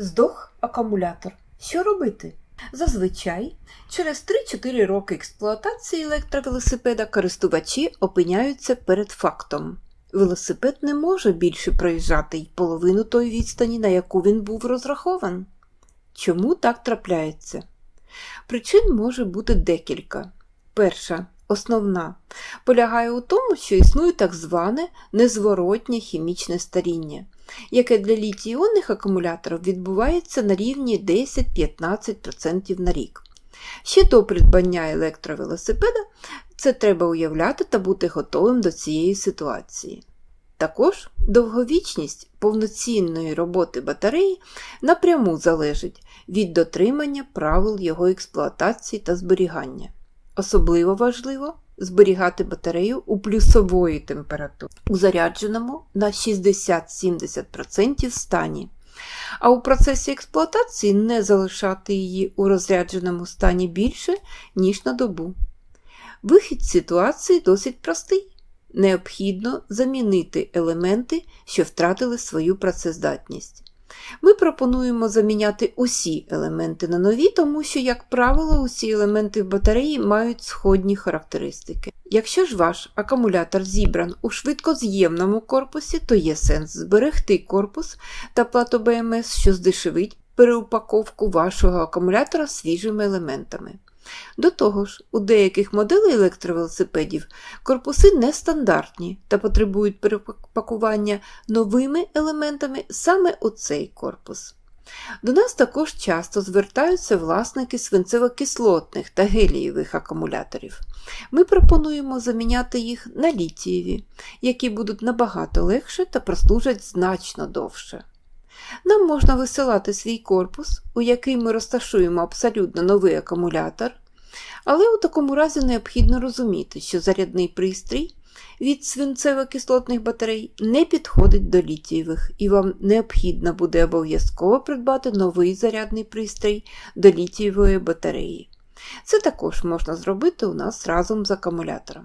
Здох акумулятор. Що робити? Зазвичай через 3-4 роки експлуатації електровелосипеда користувачі опиняються перед фактом. Велосипед не може більше проїжджати й половину тої відстані, на яку він був розрахований. Чому так трапляється? Причин може бути декілька. Перша, основна, полягає у тому, що існує так зване незворотнє хімічне старіння, яке для літій-іонних акумуляторів відбувається на рівні 10-15% на рік. Ще до придбання електровелосипеда це треба уявляти та бути готовим до цієї ситуації. Також довговічність повноцінної роботи батареї напряму залежить від дотримання правил його експлуатації та зберігання. Особливо важливо зберігати батарею у плюсової температури, у зарядженому на 60-70% стані, а у процесі експлуатації не залишати її у розрядженому стані більше, ніж на добу. Вихід ситуації досить простий. Необхідно замінити елементи, що втратили свою працездатність. Ми пропонуємо заміняти усі елементи на нові, тому що, як правило, усі елементи в батареї мають сходні характеристики. Якщо ж ваш акумулятор зібран у швидкоз'ємному корпусі, то є сенс зберегти корпус та плату БМС, що здешевить переупаковку вашого акумулятора свіжими елементами. До того ж, у деяких моделей електровелосипедів корпуси нестандартні та потребують перепакування новими елементами саме у цей корпус. До нас також часто звертаються власники свинцево-кислотних та гелієвих акумуляторів. Ми пропонуємо заміняти їх на літієві, які будуть набагато легше та прослужать значно довше. Нам можна висилати свій корпус, у який ми розташуємо абсолютно новий акумулятор, але у такому разі необхідно розуміти, що зарядний пристрій від свинцево-кислотних батарей не підходить до літієвих, і вам необхідно буде обов'язково придбати новий зарядний пристрій до літієвої батареї. Це також можна зробити у нас разом з акумулятором.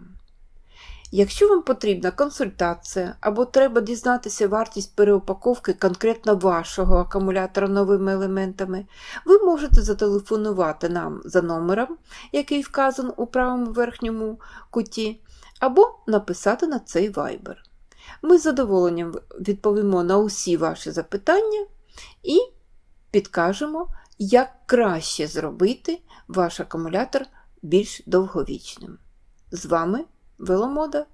Якщо вам потрібна консультація або треба дізнатися вартість переупаковки конкретно вашого акумулятора новими елементами, ви можете зателефонувати нам за номером, який вказан у правому верхньому куті, або написати на цей Viber. Ми з задоволенням відповімо на усі ваші запитання і підкажемо, як краще зробити ваш акумулятор більш довговічним. З вами Веломода